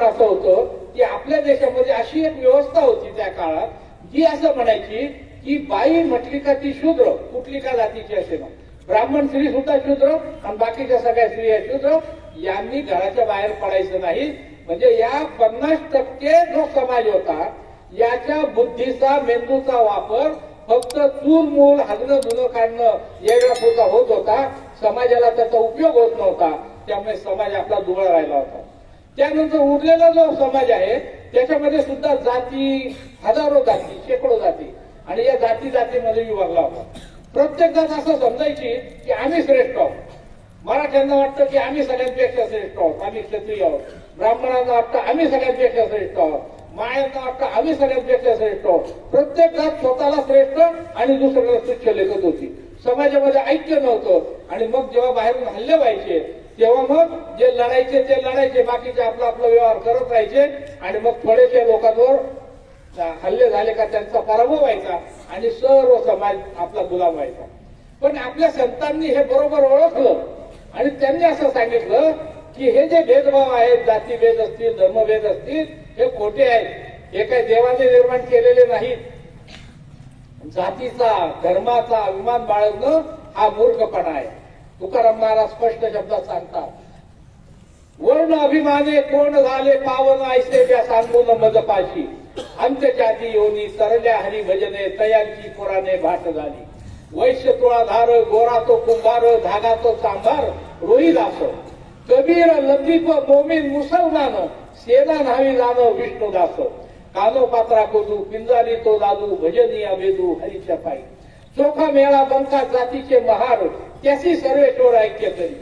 कारण असं होतं की आपल्या देशामध्ये अशी एक व्यवस्था होती त्या काळात जी असं म्हणायची की बाई म्हटली का ती शूद्र कुठली का जातीची असेल ब्राह्मण स्त्री सुद्धा शूद्र आणि बाकीच्या सगळ्या स्त्रिया शूद्र यांनी घराच्या बाहेर पडायचं नाही. म्हणजे या पन्नास टक्के जो समाज होता याच्या बुद्धीचा मेंदूचा वापर फक्त चूल मूल हगणं धुणं काढणं येण्यापुरता होत होता. समाजाला त्याचा उपयोग होत नव्हता. त्यामुळे समाज आपला दुबळा राहिला होता. त्यानंतर उरलेला जो समाज आहे त्याच्यामध्ये सुद्धा जाती हजारो जाती शेकडो जाती. आणि या जाती जातीमध्ये विभागला होता. प्रत्येक जण असं समजायची की आम्ही श्रेष्ठ आहोत. मराठ्यांना वाटतं की आम्ही सगळ्यांपेक्षा श्रेष्ठ आहोत. आम्ही क्षत्रिय आहोत. ब्राह्मणांना वाटतं आम्ही सगळ्यांपेक्षा श्रेष्ठ आहोत. मायांना वाटतं आम्ही सगळ्यांपेक्षा श्रेष्ठ आहोत. प्रत्येक जात स्वतःला श्रेष्ठ आणि दुसऱ्याला तुच्छ लेखत होती. समाजामध्ये ऐक्य नव्हतं. आणि मग जेव्हा बाहेरून हल्ले व्हायचे तेव्हा मग जे लढायचे ते लढायचे. बाकीचे आपला आपला व्यवहार करत राहायचे. आणि मग थोडेसे लोकांवर हल्ले झाले का त्यांचा पराभव व्हायचा आणि सर्व समाज आपला गुलाम व्हायचा. पण आपल्या संतांनी हे बरोबर ओळखलं. आणि त्यांनी असं सांगितलं की हे जे भेदभाव आहेत जातीभेद असतील धर्मभेद असतील हे खोटे आहेत. हे काही देवाने निर्माण केलेले नाहीत. जातीचा धर्माचा अभिमान बाळगणं हा मूर्खपणा आहे. तुकाराम महाराज स्पष्ट शब्दात सांगतात. वर्ण अभिमाने कोण झाले पावन ऐसे त्या सांगून मजपाशी अंत्यजाती योनी सरल्या हरी भजने तयांची पुराणे भाट झाली. वैश्य तुळाधार गोरा तो कुंभार धागा तो सांभार रोहिदास कबीर लतीफ मोमीन मुसलमान सेना न्हावी जाणं विष्णुदास कानो पात्रा कोजू पिंजारी तो दादू भजनी अभेदू हरीच्या पायी. चोखा मेळा बनका जातीचे महार त्याची सर्वेश्वर ऐक्य तरी.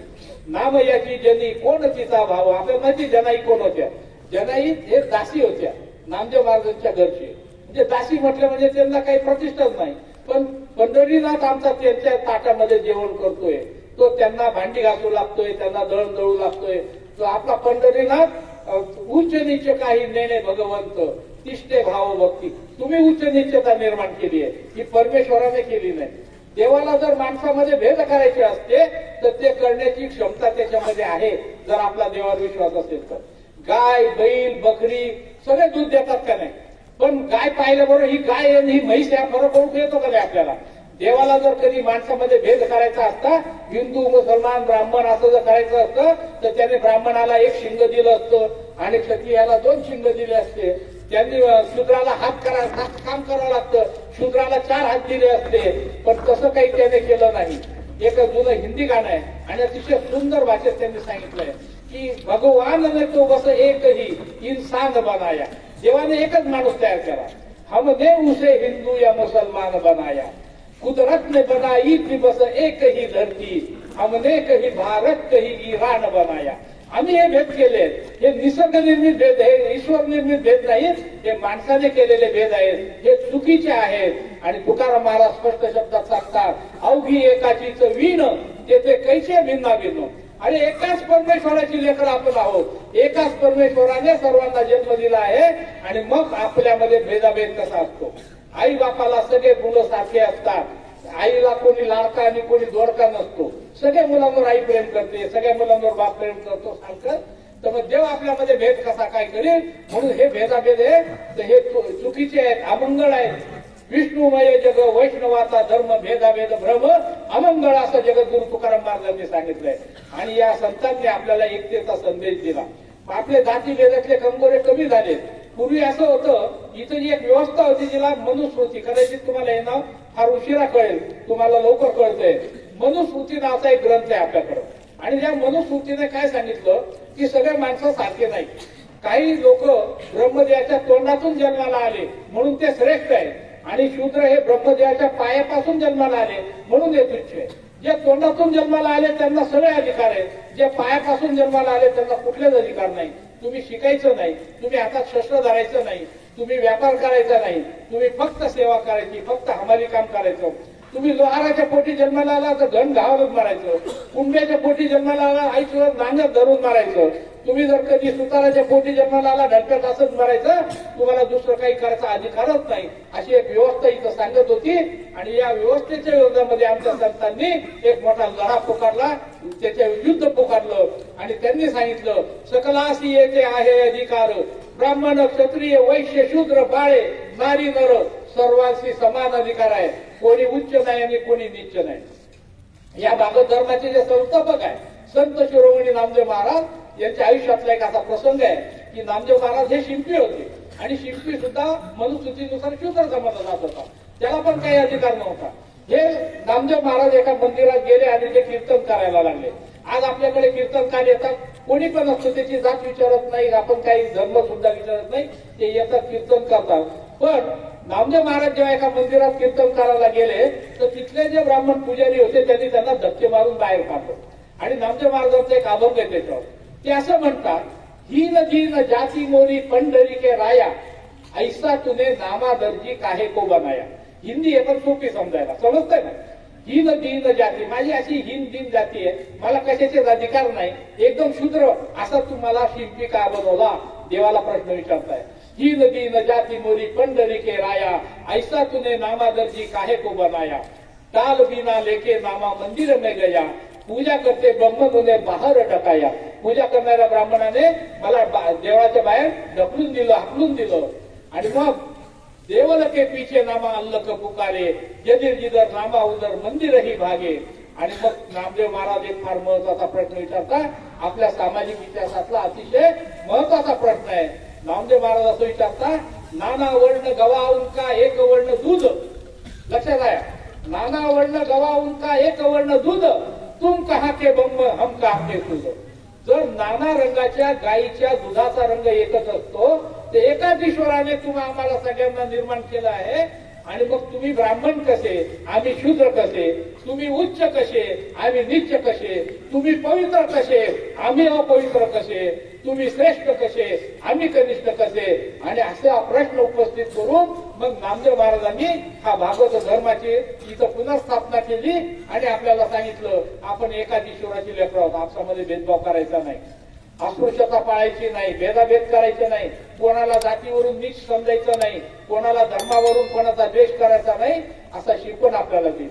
नाम याची जनी कोण तिचा भाव? आपल्या माहिती जनाई कोण होत्या? जनाई हे दासी होत्या नामदेव महाराजांच्या घरचे. म्हणजे दासी म्हटले म्हणजे त्यांना काही प्रतिष्ठाच नाही. पण पंढरीनाथ आमचा त्यांच्या ताटामध्ये जेवण करतोय. तो त्यांना भांडी घासू लागतोय त्यांना दळण दळू लागतोय. तो आपला पंढरीनाथ उच्च नीच काही नेणे भगवंत तिष्ठे भाव भक्ती. तुम्ही उच्च नीचता निर्माण केली आहे. ही परमेश्वराने केली नाही. देवाला जर माणसामध्ये भेद करायचे असते तर ते करण्याची क्षमता त्याच्यामध्ये आहे जर आपला देवावर विश्वास असेल तर. गाय बैल बकरी सगळे दूध देतात का नाही? पण गाय पाहिल्याबरोबर ही गाय आणि ही म्हैस या फरक ओळखू येतो का नाही आपल्याला? देवाला जर कधी माणसामध्ये भेद करायचा असता हिंदू मुसलमान ब्राह्मण असं जर करायचं असतं तर त्याने ब्राह्मणाला एक शिंग दिलं असतं आणि क्षत्रियाला दोन शिंग दिले असते. त्यांनी शूद्राला हात करा हात काम करावं लागतं. शूद्राला चार हात दिले असते पण तसं काही त्याने केलं नाही. एक जुनं हिंदी गाणं आहे आणि अतिशय सुंदर भाषेत त्यांनी सांगितलंय की भगवान ने तो बस एकही इन्सान इंसान बनाया. देवाने एकच माणूस तयार केला. हमने उसे हिंदू या मुसलमान बनाया. कुदरत ने बनाई थी बस एक ही धरती. हमने कही भारत कही इराण बनाया. आम्ही हे भेद केले. हे निसर्ग निर्मित भेद आहे ईश्वर निर्मित भेद नाहीत. हे माणसाने केलेले भेद आहेत. हे चुकीचे आहेत आणि तुकाराम महाराज स्पष्ट शब्दात सांगतात अवघी एकाचीच वीण तेथे कैसे भिन्ना भिन्न. आणि एकाच परमेश्वराची लेकर आपण आहोत. एकाच परमेश्वराने सर्वांना जन्म दिला आहे आणि मग आपल्यामध्ये भेदाभेद कसा असतो? आई बापाला सगळे मुलं सारखे असतात. आईला कोणी लाडका आणि कोणी दोडका नसतो. सगळ्या मुलांवर आई प्रेम करते सगळ्या मुलांवर बाप प्रेम करतो सांगतात तर मग देव आपल्यामध्ये भेद कसा काय करेल? म्हणून हे भेदाभेद आहे. तर हे चुकीचे आहेत अमंगळ आहेत. विष्णुमय जग वैष्णवाचा धर्म भेदाभेद भ्रम अमंगळ असं जगद्गुरु तुकाराम महाराजांनी सांगितलंय. आणि या संतांनी आपल्याला एकतेचा संदेश दिला. आपले जाती भेदातले कंगोरे कमी झाले पूर्वी असं होतं इथं जी एक व्यवस्था होती जिला मनुस्मृती. कदाचित तुम्हाला हे नाव फार उशिरा कळेल. तुम्हाला लवकर कळतंय. मनुस्मृती असा एक ग्रंथ आहे आपल्याकडं. आणि या मनुस्मृतीने काय सांगितलं की सगळे माणसं सारखे नाही काही लोक ब्रह्मदेवाच्या तोंडातून जन्माला आले म्हणून ते श्रेष्ठ आहेत. आणि शूद्र हे ब्रह्मदेवाच्या पायापासून जन्माला आले म्हणून हे तुच्छ आहे. जे तोंडातून जन्माला आले त्यांना सगळे अधिकार आहेत. जे पायापासून जन्माला आले त्यांना कुठलेच अधिकार नाही. तुम्ही शिकायचं नाही. तुम्ही हातात शस्त्र धरायचं नाही. तुम्ही व्यापार करायचा नाही. तुम्ही फक्त सेवा करायची फक्त हमाली काम करायचं. तुम्ही लोहाराच्या पोटी जन्माला आला तर धन घावरच मारायचं. कुंड्याच्या पोटी जन्माला आला आईशिवाय नांगर धरून मारायचं. तुम्ही जर कधी सुताराच्या पोटी जन्माला आला ढडप्यात असंच मारायचं तुम्हाला दुसरं काही करायचा अधिकारच नाही. अशी एक व्यवस्था इथं सांगत होती. आणि या व्यवस्थेच्या विरोधामध्ये आमच्या संतांनी एक मोठा लढा पुकारला. त्याच्या युद्ध पुकारलं. आणि त्यांनी सांगितलं सकलासी येथे आहे अधिकार. ब्राह्मण क्षत्रिय वैश्य शूद्र बाळे नारी नर सर्वांशी समान अधिकार आहे कोणी उच्च नाही आणि कोणी नीच नाही. या भागवत धर्माचे जे संस्थापक आहे संत शिरोमणी नामदेव महाराज यांच्या आयुष्यातला एक असा प्रसंग आहे की नामदेव महाराज हे शिंपी होते. आणि शिंपी सुद्धा मनुस्मृतीनुसार शूद्र समाजात जात होता. त्याला पण काही अधिकार नव्हता. हे नामदेव महाराज एका मंदिरात गेले आणि ते कीर्तन करायला लागले. आज आपल्याकडे कीर्तनकार येतात कोणी पण असतं त्याची जात विचारत नाही आपण काही धर्म सुद्धा विचारत नाही ते येतात कीर्तन करतात. पण नामदेव महाराज जेव्हा एका मंदिरात कीर्तन करायला गेले तर तिथले जे ब्राह्मण पुजारी होते त्यांनी त्यांना धक्के मारून बाहेर काढलं. आणि नामदेव महाराजांचा एक अभंग आहे त्याच्यावर ते असं म्हणतात ही न जाती मोरी पंढरी के राया ऐसा तुने नामा दर्जी काहे को बनाया? हिंदी येतात पण सोपी समजायला. समजतंय ना? हीन दिन जाती. माझी अशी हीन दिन जाती आहे. मला कशाचे अधिकार नाही. एकदम शूद्र. असा तुम्हाला शिल्पी का बनवला. देवाला प्रश्न विचारताय. हीन दीन जाती मोरी पंढरी के राया. ऐसा तुने नामा दर्जी काहे को बनाया? टाल बिना लेके नामा मंदिर में गया. पूजा करते ब्रह्म तुने बाहेर ढकाया. पूजा करणाऱ्या ब्राह्मणाने मला बा- बाहेर ढकलून दिलं हाकलून दिलं. आणि मग देवल के पीछे नामा अल्लक पुकारे जदिर जिदर नामा उदर मंदिर ही भागे. आणि मग नामदेव महाराज एक फार महत्त्वाचा प्रश्न विचारता आपल्या सामाजिक इतिहासातला अतिशय महत्त्वाचा प्रश्न आहे. नामदेव महाराज असं विचारता नाना वर्ण गवा का एक वर्ण दूध. लक्षात आहे? नाना वर्ण गवा का एक वर्ण दूध. तुम कहा के बंब हम का के दूध? जर नाना रंगाच्या गायीच्या दुधाचा रंग एकच असतो ते एकाच ईश्वराने तुम्ही आम्हाला सगळ्यांना निर्माण केलं आहे. आणि मग तुम्ही ब्राह्मण कसे? आम्ही शूद्र कसे? तुम्ही उच्च कसे? आम्ही नीच कसे? तुम्ही पवित्र कसे? आम्ही अपवित्र कसे? तुम्ही श्रेष्ठ कसे? आम्ही कनिष्ठ कसे? आणि असा प्रश्न उपस्थित करून मग नामदेव महाराजांनी हा भागवत धर्माची इथं पुनर्स्थापना केली. आणि आपल्याला सांगितलं आपण एकाच ईश्वराची लेकर आहोत. आपसामध्ये भेदभाव करायचा नाही. अस्पृश्यता पाळायची नाही भेदाभेद करायचे नाही कोणाला जातीवरून नीच समजायचं नाही कोणाला धर्मावरून कोणाचा द्वेष करायचा नाही असा शिकवण आपल्याला दिली.